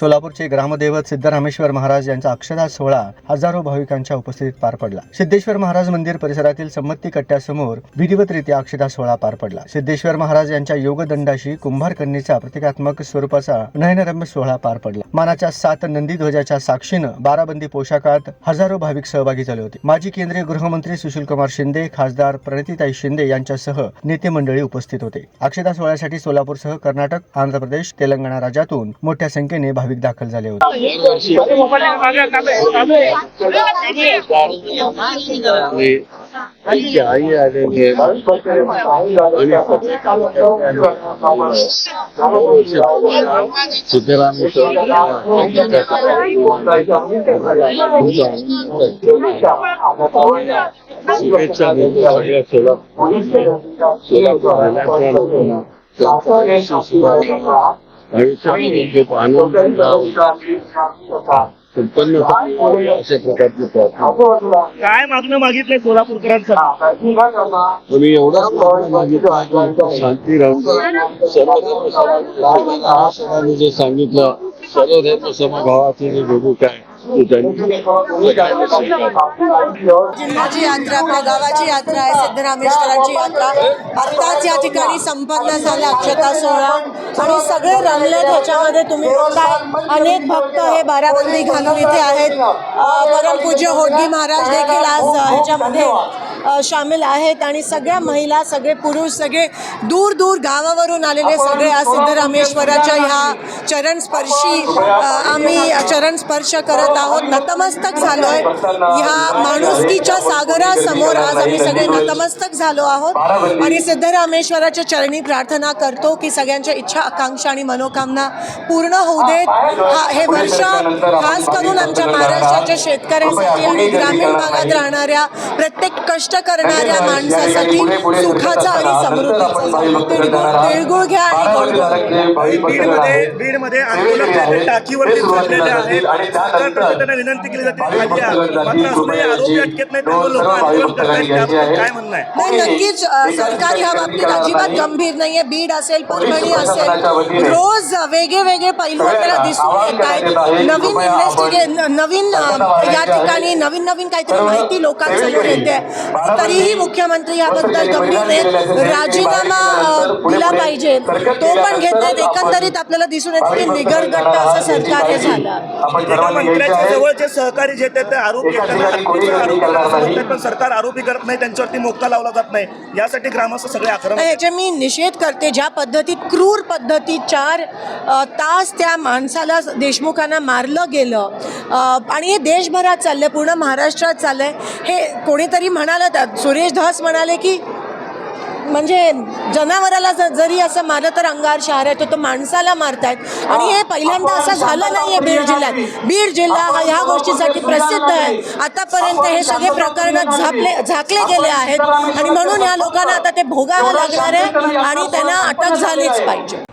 सोलापूरचे ग्रामदैवत सिद्धरामेश्वर महाराज यांचा अक्षदा सोहळा हजारो भाविकांच्या उपस्थितीत पार पडला. सिद्धेश्वर महाराज मंदिर परिसरातील संमती कट्ट्यासमोर विधिवतरित्या अक्षदा सोहळा पार पडला. सिद्धेश्वर महाराज यांच्या योगदंडाशी कुंभार प्रतिकात्मक स्वरूपाचा नयनरम्य सोहळा पार पडला. मानाच्या सात नंदी ध्वजाच्या साक्षीनं बाराबंदी पोशाखात हजारो भाविक सहभागी झाले होते. माजी केंद्रीय गृहमंत्री सुशीलकुमार शिंदे खासदार प्रणितीताई शिंदे यांच्यासह नेते मंडळी उपस्थित होते. अक्षदा सोहळ्यासाठी सोलापूरसह कर्नाटक आंध्र प्रदेश तेलंगणा राज्यातून मोठ्या संख्येने भाविक दाखल झाले होते. त्यांची आई आलेली आहे. शुभेच्छा देतो सगळ्या सोलापूर आयुष्यात खूप उत्पन्न अशा प्रकारचे काय मागणं मागितलंय सोलापूरकरांसाठी तुम्ही एवढाच मागितला शांती राहून सर्वधर्म समभावाने जे सांगितलं सर्वधर्म समभावाचे जे घडूक आहे जिल्ह्याची यात्रा आपल्या गावाची यात्रा आहे सिद्धरामेश्वराची यात्रा. आत्ताच या ठिकाणी संपन्न झाला अक्षता सोहळा. आणि सगळे रमले त्याच्यामध्ये तुम्ही बघताय. अनेक भक्त हे बाराबंदी घालून इथे आहेत. अं, परमपूज्य होडगी महाराज देखील आज ह्याच्यामध्ये सामील आहेत आणि सगळ्या महिला सगळे पुरुष सगळे दूर दूर गावावरून आलेले सगळे आज सिद्धरामेश्वराच्या ह्या चरणस्पर्शी आम्ही चरण स्पर्श करत आहोत. नतमस्तक झालोय. ह्या माणुसकीच्या सागरासमोर आज आम्ही सगळे नतमस्तक झालो आहोत आणि सिद्धरामेश्वराच्या चरणी प्रार्थना करतो की सगळ्यांच्या इच्छा आकांक्षा आणि मनोकामना पूर्ण होऊ देत. हा हे वर्ष खास करून आमच्या महाराष्ट्राच्या शेतकऱ्यांसाठी आणि ग्रामीण भागात राहणाऱ्या प्रत्येक कष्ट करणाऱ्या माणसासाठी सुखाचा आणि समृद्धीचा. तिळगुळ घ्या आणि गोड घ्या. बीडमध्ये बीडमध्ये आंदोलन जे आहे. ते टाकीवरती चढलेले आहे सरकारकडे त्यांना विनंती केली जाते खाली या. मात्र अजूनही आरोपी अटकेत नाही त्यामुळे लोक आंदोलन करतायत त्याबद्दल काय म्हणणं आहे? नाही नक्कीच सरकार ह्या बाबतीत अजिबात गंभीर नाहीये. बीड असेल परभणी असेल रोज वेगळे वेगळे पैलू आपल्याला दिसून येत आहेत. नवीन इन्व्हेस्टिगे नवीन या ठिकाणी नवीन नवीन काहीतरी माहिती लोकांसमोर येते तरीही मुख्यमंत्री याबद्दल गंभीर आहेत. राजीनामा दिला पाहिजे. तो पण घेत नाहीत एकंदरीत आपल्याला दिसून येतं की निगरगट्ट असं सरकार हे झालं. एका मंत्र्याच्या जवळ जे सहकारी जे ते आरोपी पण सरकार आरोपी करत नाही त्यांच्यावरती मोक्का लावला जात नाही. यासाठी ग्रामस्थ सगळे आक्रमक याचे मी निषेध करते ज्या पद्धतीत क्रूर पद्धतीत चार तास त्या माणसाला देशमुखांना मारलं गेलं आणि हे देशभरात चाललंय पूर्ण महाराष्ट्रात चाललंय हे कोणीतरी म्हणालं त्यात सुरेश धस म्हणाले की म्हणजे जनावराला जरी असं मारलं तर अंगार शहर आहे तो माणसाला मारतायत. आणि हे पहिल्यांदा असं झालं नाहीये बीड जिल्ह्यात. बीड जिल्हा ह्या गोष्टीसाठी प्रसिद्ध आहे. आतापर्यंत हे सगळे प्रकरण झापले झाकले गेले आहेत. आणि म्हणून या लोकांना आता ते भोगावं लागणार आहे आणि त्यांना अटक झालीच पाहिजे.